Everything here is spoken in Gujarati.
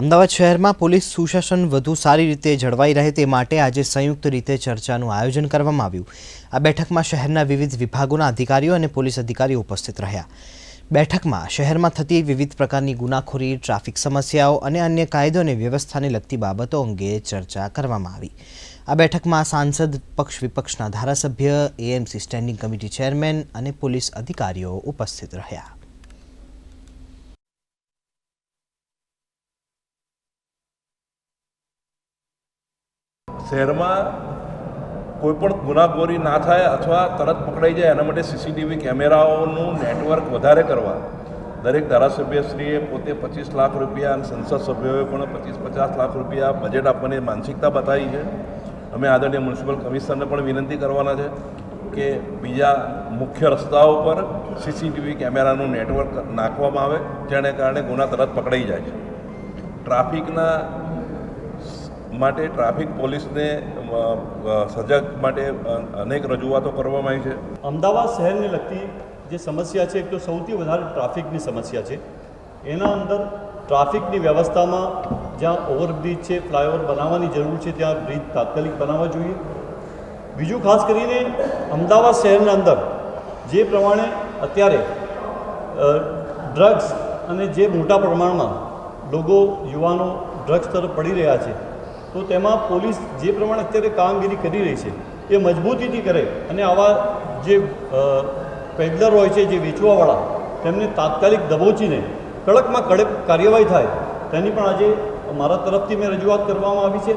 અમદાવાદ શહેરમાં પોલીસ સુશાસન વધુ સારી રીતે જળવાઈ રહે તે માટે આજે સંયુક્ત રીતે ચર્ચાનું આયોજન કરવામાં આવ્યું. આ બેઠકમાં શહેરના વિવિધ વિભાગોના અધિકારીઓ અને પોલીસ અધિકારીઓ ઉપસ્થિત રહ્યા. બેઠકમાં શહેરમાં થતી વિવિધ પ્રકારની ગુનાખોરી, ટ્રાફિક સમસ્યાઓ અને અન્ય કાયદો અને વ્યવસ્થાને લગતી બાબતો અંગે ચર્ચા કરવામાં આવી. આ બેઠકમાં સાંસદ પક્ષ વિપક્ષના ધારાસભ્ય, એએમસી સ્ટેન્ડિંગ કમિટી ચેરમેન અને પોલીસ અધિકારીઓ ઉપસ્થિત રહ્યા. શહેરમાં કોઈ પણ ગુનાખોરી ના થાય અથવા તરત પકડાઈ જાય, એના માટે સીસીટીવી કેમેરાઓનું નેટવર્ક વધારે કરવા. દરેક ધારાસભ્યશ્રીએ પોતે પચીસ લાખ રૂપિયા અને સંસદ સભ્યોએ પણ પચીસ પચાસ લાખ રૂપિયા બજેટ આપવાની માનસિકતા બતાવી છે. અમે આદરણીય મ્યુનિસિપલ કમિશનરને પણ વિનંતી કરવાના છે કે બીજા મુખ્ય રસ્તાઓ પર સીસીટીવી કેમેરાનું નેટવર્ક નાખવામાં આવે, જેને કારણે ગુના તરત પકડાઈ જાય છે. ટ્રાફિકના માટે ટ્રાફિક પોલીસને અ, માટે અનેક રજૂઆતો કરવામાં આવી છે. અમદાવાદ શહેરને લગતી જે સમસ્યા છે એક તો સૌથી વધારે ટ્રાફિકની સમસ્યા છે. એના અંદર ટ્રાફિકની વ્યવસ્થામાં જ્યાં ઓવરબ્રિજ છે ફ્લાયઓવર બનાવવાની જરૂર છે ત્યાં બ્રિજ તાત્કાલિક બનાવવા જોઈએ. બીજું ખાસ કરીને અમદાવાદ શહેરના અંદર જે પ્રમાણે અત્યારે ડ્રગ્સ અને જે મોટા પ્રમાણમાં લોકો યુવાનો ડ્રગ્સ તરફ પડી રહ્યા છે તો તેમાં પોલીસ જે પ્રમાણે અત્યારે કામગીરી કરી રહી છે, એ મજબૂતીથી કરે અને આવા જે પેડલર હોય છે, જે વેચવાવાળા, તેમને તાત્કાલિક દબોચીને કડકમાં કડક કાર્યવાહી થાય, તેની પણ આજે મારા તરફથી મેં રજૂઆત કરવામાં આવી છે.